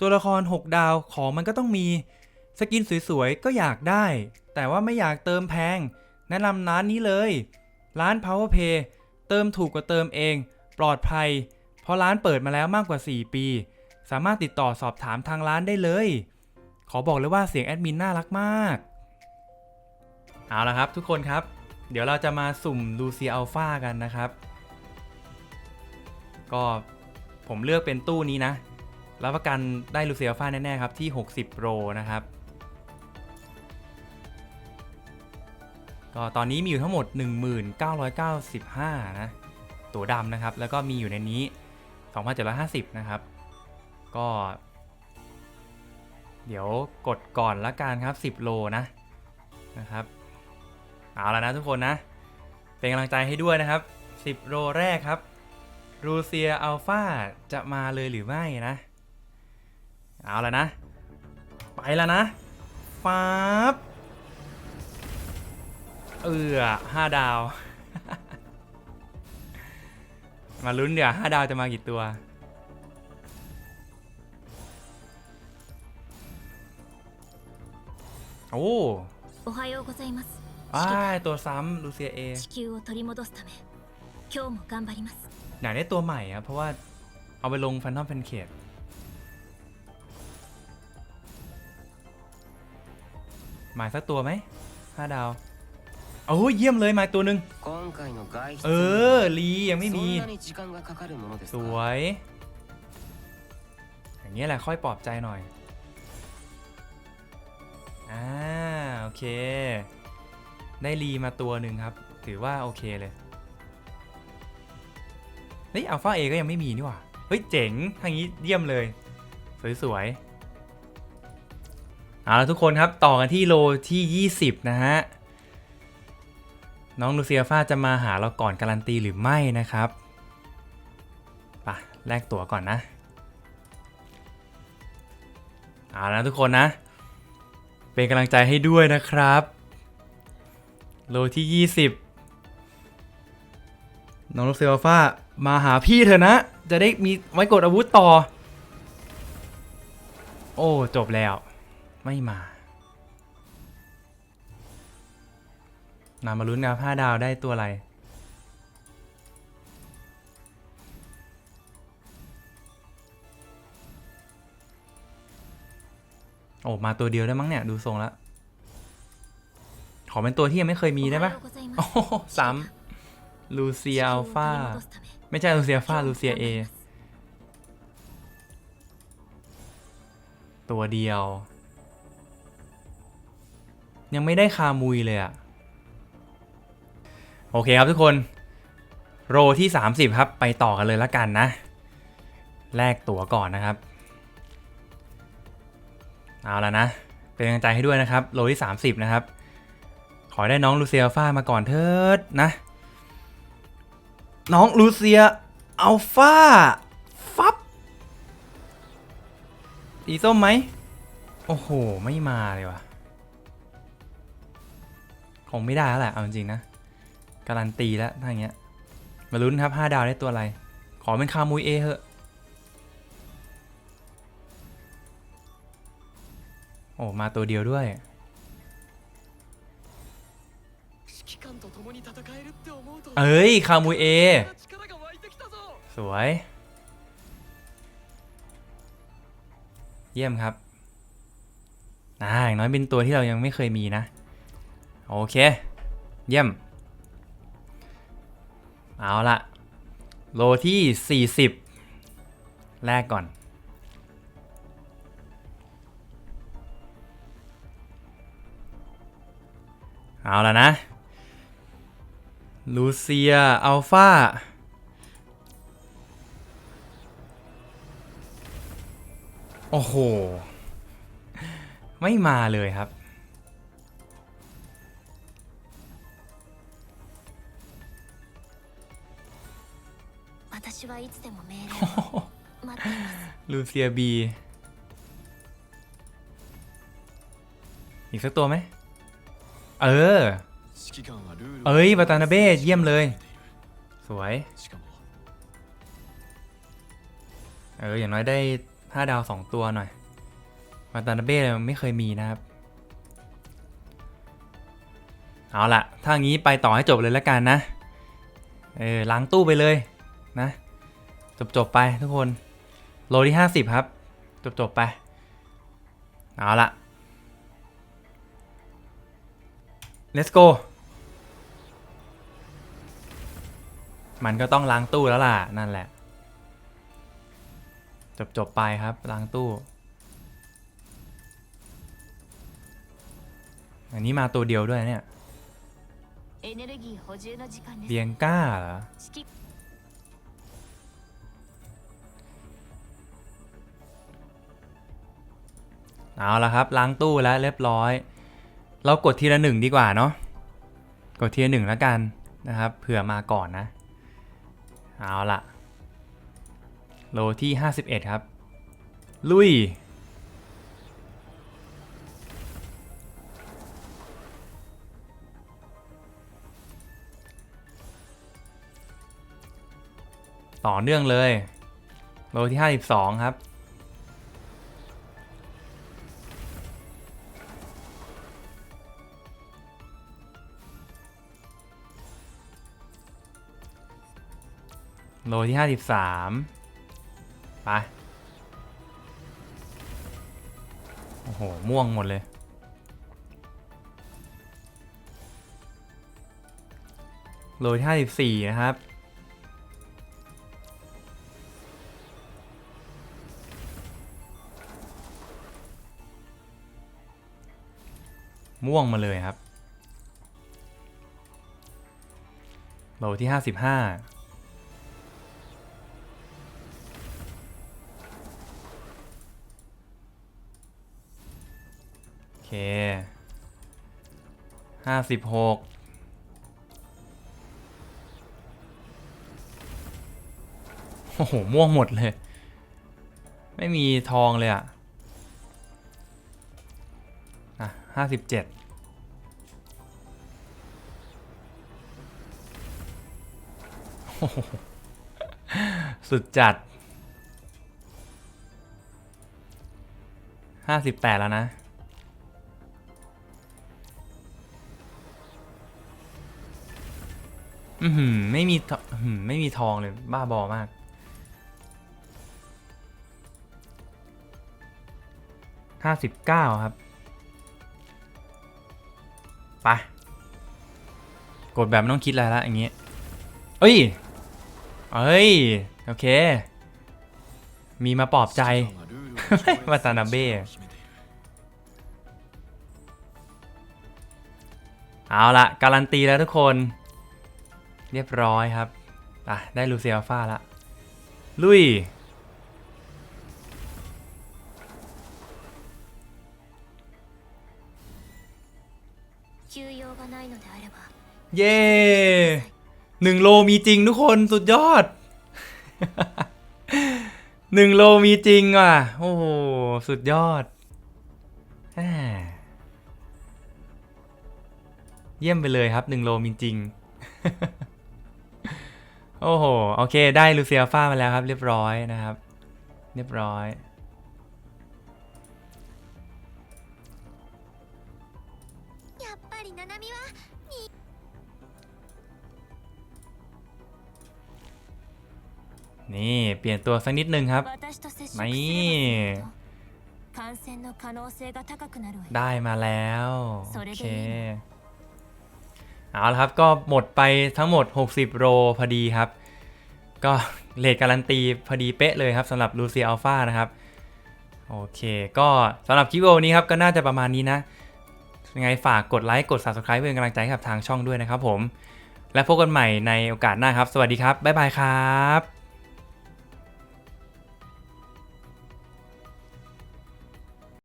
ตัวละคร 6 ดาวของมันก็ต้องมี สกินสวยๆ ก็อยากได้ แต่ว่าไม่อยากเติมแพง แนะนำร้านนี้เลย ร้าน Power Pay เติมถูกกว่าเติมเอง ปลอดภัย เพราะร้านเปิดมาแล้วมากกว่า 4 ปี สามารถติดต่อสอบถามทางร้านได้เลย ขอบอกเลยว่าเสียงแอดมินน่ารักมาก เอาละครับทุกคนครับ เดี๋ยวเราจะมาสุ่มลูเซีอัลฟากันนะครับ ก็ผมเลือกเป็นตู้นี้นะ รับประกันได้ลูเซียอัลฟาแน่ ๆ ครับ ที่ 60 โรนะครับ ก็ตอนนี้มีอยู่ทั้งหมด 1995 นะ ตัวดำนะครับ แล้วก็มีอยู่ในนี้ 2,750 นะครับ ก็ เดี๋ยวกดก่อนละกันครับ 10 โลนะนะครับ เอาแล้วนะทุกคนนะ เป็นกำลังใจให้ด้วยนะครับ 10 โลแรกครับรูเซียอัลฟาจะมาเลยหรือไม่นะ เอาแล้วนะ ไปแล้วนะฟ้าบเออห้าดาว มาลุ้นเดี๋ยวห้าดาวจะมากี่ตัว โอ้ おはようございます อ้ายตัวซ้ำลูเซียเอ 地球を取り戻すため今日も頑張ります อยากได้ตัวใหม่อะเพราะว่าเอาไปลงฟันทอมแพนเคด มายสักตัวไหมห้าดาวโอ้เยี่ยมเลยมาตัวหนึ่งเออลียังไม่มีสวย อย่างเงี้ยแหละค่อยปลอบใจหน่อยอ่าโอเค ได้ลีมาตัวหนึ่งครับ ถือว่าโอเคเลยเฮ้อัลฟาเอก็ยังไม่มีนี่หว่าเฮ้ยเจ๋งทางนี้เยี่ยมเลย สวยสวย เอาละทุกคนครับต่อกันที่โลที่ 20 นะฮะ น้องลูเซียฟ้าจะมาหาเราก่อนการันตีหรือไม่นะครับไปะแลกตั๋วก่อนนะเอาละทุกคนนะ เป็นกำลังใจให้ด้วยนะครับ โลที่ 20 น้องลูเซียฟ้ามาหาพี่เถอะนะ จะได้มีไว้กดอาวุธต่อ โอ้ จบแล้ว ไม่มานามาลุ้นนะครับดาวได้ตัวอะไร โอ้ มาตัวเดียวได้มั้งเนี่ย ดูทรงแล้ว ขอเป็นตัวที่ยังไม่เคยมีได้ปะโอ้สามลูเซียอัลฟาไม่ใช่ลูเซียฟาลูเซียเอ ตัวเดียว ยังไม่ได้คามุยเลยอะโอเคครับทุกคน โรที่ 30 ครับ ไปต่อกันเลยละกันนะ แลกตั๋วก่อนนะครับ เอาแล้วนะ เป็นกำลังใจให้ด้วยนะครับโลที่ 30 นะครับ ขอได้น้องลูเซียอัลฟามาก่อนเถิดนะ น้องลูเซียอัลฟาฟับสีส้มไหม โอ้โห ไม่มาเลยว่ะ คงไม่ได้แล้วแหละเอาจริงนะการันตีแล้วถ้าอย่างเงี้ยมาลุ้นครับ 5 ดาวได้ตัวอะไร ขอเป็นคามุยเอเหอะโอ้ มาตัวเดียวด้วยเอ้ย คามุยเอ สวย เยี่ยมครับน่าอย่างน้อยเป็นตัวที่เรายังไม่เคยมีนะ โอเค เยี่ยม เอาละโลที่ 40 แรกก่อน เอาละนะ ลูเซีย อัลฟาโอ้โห ไม่มาเลยครับ いつでも命令を待っています ลูเซียบี อีกสักตัวไหม เออ 指揮官はルール เอ้ยบาตานาเบ้เยี่ยมเลย สวย しかも เออ อย่างน้อยได้ ห้าดาวสองตัวหน่อยมาตานาเบ้มันไม่เคยมีนะครับ เอาละถ้างี้ไปต่อให้จบเลยแล้วกันนะ เออล้างตู้ไปเลยนะ จบจบไปทุกคน โลที่ห้าสิบครับ จบจบไป เอาละ let's go มันก็ต้องล้างตู้แล้วล่ะ นั่นแหละ จบจบไปครับ ล้างตู้ อันนี้มาตัวเดียวด้วยเนี่ยเบียงก้าเหรอ เอาละครับ ล้างตู้แล้วเรียบร้อย เรากดทีละหนึ่งดีกว่าเนาะกดทีละหนึ่งแล้วกันนะครับเผื่อมาก่อนนะ เอาละโลที่ 51 ครับ ลุย ต่อเนื่องเลย โลที่ 52 ครับ โลที่ห้าสิบสามไป โอ้โห ม่วงหมดเลย โลที่ห้าสิบสี่นะครับ ม่วงมาเลยครับ โลที่ห้าสิบห้า เคห้าสิบหกโอ้โห ม่วงหมดเลย ไม่มีทองเลยอะอะห้าสิบเจ็ดสุดจัดห้าสิบแปดแล้วนะ อือหือไม่มีทอื้อหือไม่มีทองเลย บ้าบอมาก ห้าสิบเก้าครับ ไป กดแบบไม่ต้องคิดอะไรละอย่างเงี้ยเอ้ย เอ้ย โอเค มีมาปลอบใจ渡辺เอาละการันตีแล้วทุกคน เรียบร้อยครับอะได้ลูเซียลฟาละลุยเย่หนึ่งโลมีจริงทุกคนสุดยอดหนึ่งโลมีจริงว่ะ โอ้โห สุดยอด เยี่ยมไปเลยครับหนึ่งโลมีจริง โอ้โห โอเค ได้ลูเซียฟ้ามาแล้วครับ เรียบร้อยนะครับ เรียบร้อยนี่เปลี่ยนตัวสักนิดนึงครับไม่ได้มาแล้ว โอเค เอาละครับก็หมดไปทั้งหมด 60 โรพอดีครับ ก็เลทการันตีพอดีเป๊ะเลยครับสำหรับลูเซียอัลฟานะครับ โอเค ก็สำหรับคลิปวิดีโอนี้ครับ ก็น่าจะประมาณนี้นะ ยังไงฝากกดไลค์กด Subscribe เพื่อเป็นกำลังใจให้กับทางช่องด้วยนะครับผม และพบกันใหม่ในโอกาสหน้าครับ สวัสดีครับ บ๊ายบายครับ